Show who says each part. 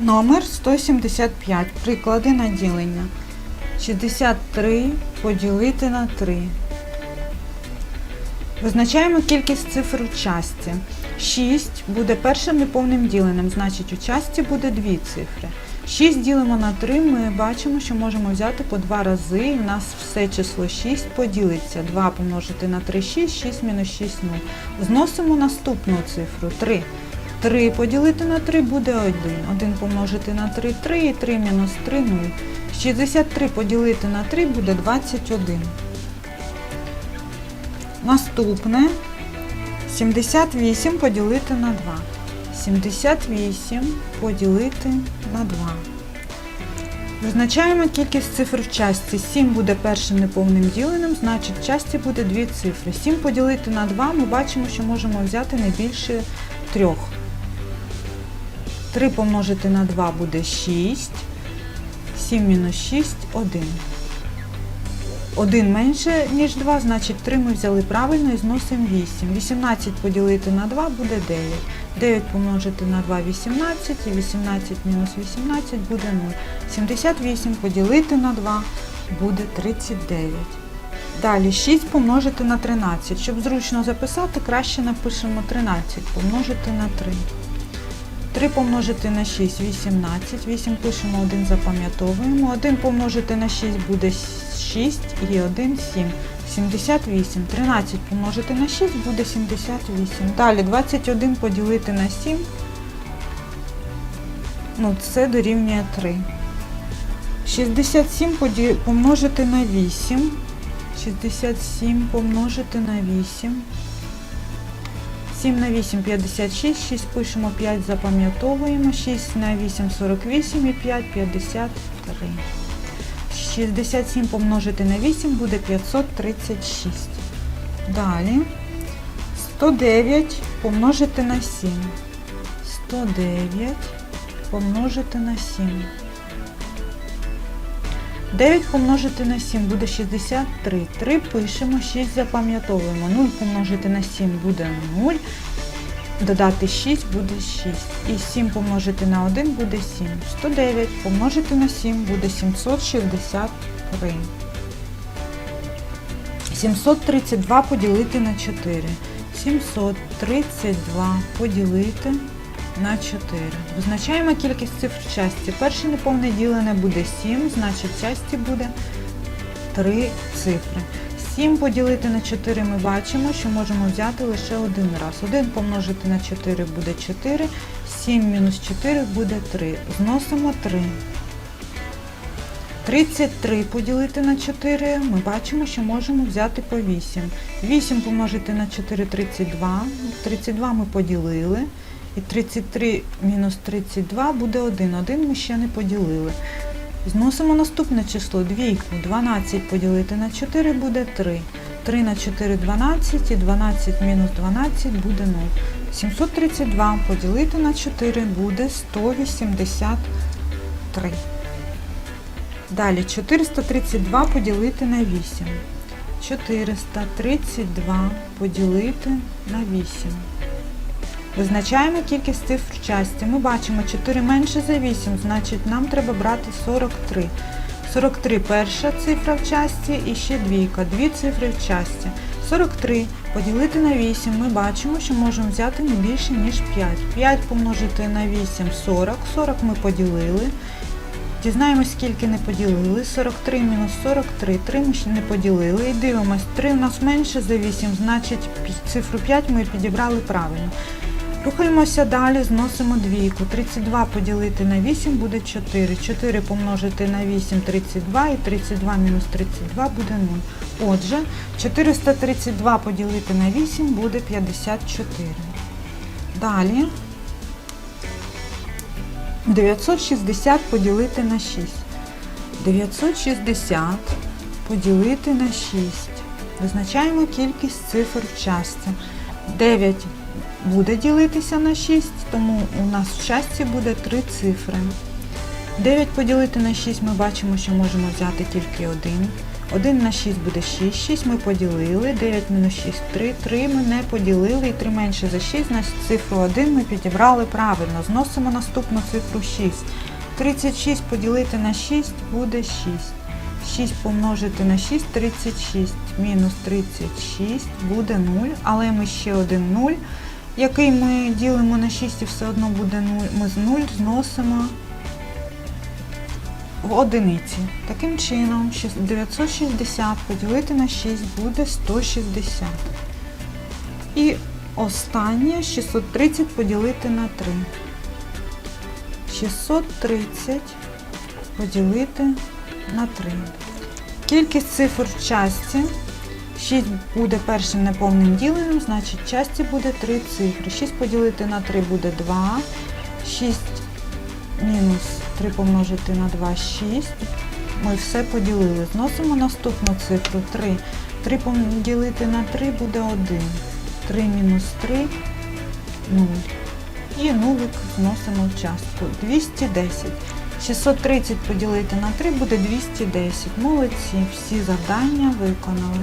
Speaker 1: Номер 175. Приклади на ділення. 63 поділити на 3. Визначаємо кількість цифр у часті. 6 буде першим неповним діленням, значить у часті буде дві цифри. 6 ділимо на 3, ми бачимо, що можемо взяти по два рази, і в нас все число 6 поділиться. 2 помножити на 3 – 6, 6 мінус 6 – 0. Зносимо наступну цифру 3. 3 поділити на 3 буде 1. 1 помножити на 3 – 3 і 3 мінус 3 – 0. 63 поділити на 3 буде 21. Наступне 78 поділити на 2. 78 поділити на 2. Визначаємо кількість цифр в часті. 7 буде першим неповним діленим, значить в часті буде дві цифри. 7 поділити на 2 ми бачимо, що можемо взяти не більше 3. 3 помножити на 2 буде 6. 7 мінус 6 – 1. 1 менше, ніж 2, значить 3 ми взяли правильно і зносимо 8. 18 поділити на 2 буде 9. 9 помножити на 2 – 18, і 18 мінус 18 буде 0. 78 поділити на 2 буде 39. Далі 6 помножити на 13. Щоб зручно записати, краще напишемо 13 помножити на 3. 3 помножити на 6 – 18, 8 пишемо, 1 запам'ятовуємо, 1 помножити на 6 буде 6 і 1 – 7. 78. 13 помножити на 6 буде 78. Далі 21 поділити на 7, ну це дорівнює 3. 67 поді- помножити на 8, 67 помножити на 8. 7 на 8 56, 6 пишемо 5, запам'ятовуємо, 6 на 8 48 і 5 53. 67 помножити на 8 буде 536. Далі 109 помножити на 7. 109 помножити на 7. 9 помножити на 7 буде 63. 3 пишемо, 6 запам'ятовуємо. 0 помножити на 7 буде 0. Додати 6 буде 6. І 7 помножити на 1 буде 7. 109 помножити на 7 буде 763. 732 поділити на 4. 732 поділити на 4. Визначаємо кількість цифр в часті. Перше неповне ділене буде 7, значить в часті буде 3 цифри. 7 поділити на 4 ми бачимо, що можемо взяти лише один раз. 1 помножити на 4 буде 4, 7 мінус 4 буде 3. Зносимо 3. 33 поділити на 4 ми бачимо, що можемо взяти по 8. 8 помножити на 4 – 32. 32 ми поділили. І 33 мінус 32 буде 1. 1 ми ще не поділили. Зносимо наступне число, двійку. 12 поділити на 4 буде 3. 3 на 4 – 12, і 12 мінус 12 буде 0. 732 поділити на 4 буде 183. Далі 432 поділити на 8. 432 поділити на 8. Визначаємо кількість цифр в часті. Ми бачимо 4 менше за 8, значить нам треба брати 43. 43 перша цифра в часті і ще двійка, дві цифри в часті. 43 поділити на 8 ми бачимо, що можемо взяти не більше, ніж 5. 5 помножити на 8 – 40. 40 ми поділили. Дізнаємось, скільки не поділили. 43 мінус 43, 3 ми ще не поділили. І дивимось, 3 у нас менше за 8, значить цифру 5 ми підібрали правильно. Рухаємося далі, зносимо двійку. 32 поділити на 8 буде 4. 4 помножити на 8 – 32 і 32 мінус 32 буде 0. Отже, 432 поділити на 8 буде 54. Далі 960 поділити на 6. 960 поділити на 6. Визначаємо кількість цифр в часті. 9 буде ділитися на 6, тому у нас в часті буде 3 цифри. 9 поділити на 6 ми бачимо, що можемо взяти тільки 1. 1 на 6 буде 6, 6 ми поділили, 9 мінус 6 3, 3 ми не поділили і 3 менше за 6, значить цифру 1 ми підібрали правильно. Зносимо наступну цифру 6. 36 поділити на 6 буде 6. 6 помножити на 6 36. Мінус 36 буде 0, але ми ще один 0, який ми ділимо на 6 і все одно буде 0. Ми з 0 зносимо в одиниці. Таким чином, 960 поділити на 6 буде 160. І останнє 630 поділити на 3. 630 поділити на 3. Кількість цифр в часті. 6 буде першим неповним діленням, значить часті буде 3 цифри. 6 поділити на 3 буде 2. 6 мінус 3 помножити на 2 6. Ми все поділили. Зносимо наступну цифру 3. 3 поділити на 3 буде 1. 3 мінус 3 0. І нулик зносимо в частку. 210. 630 поділити на 3 буде 210. Молодці, всі завдання виконали.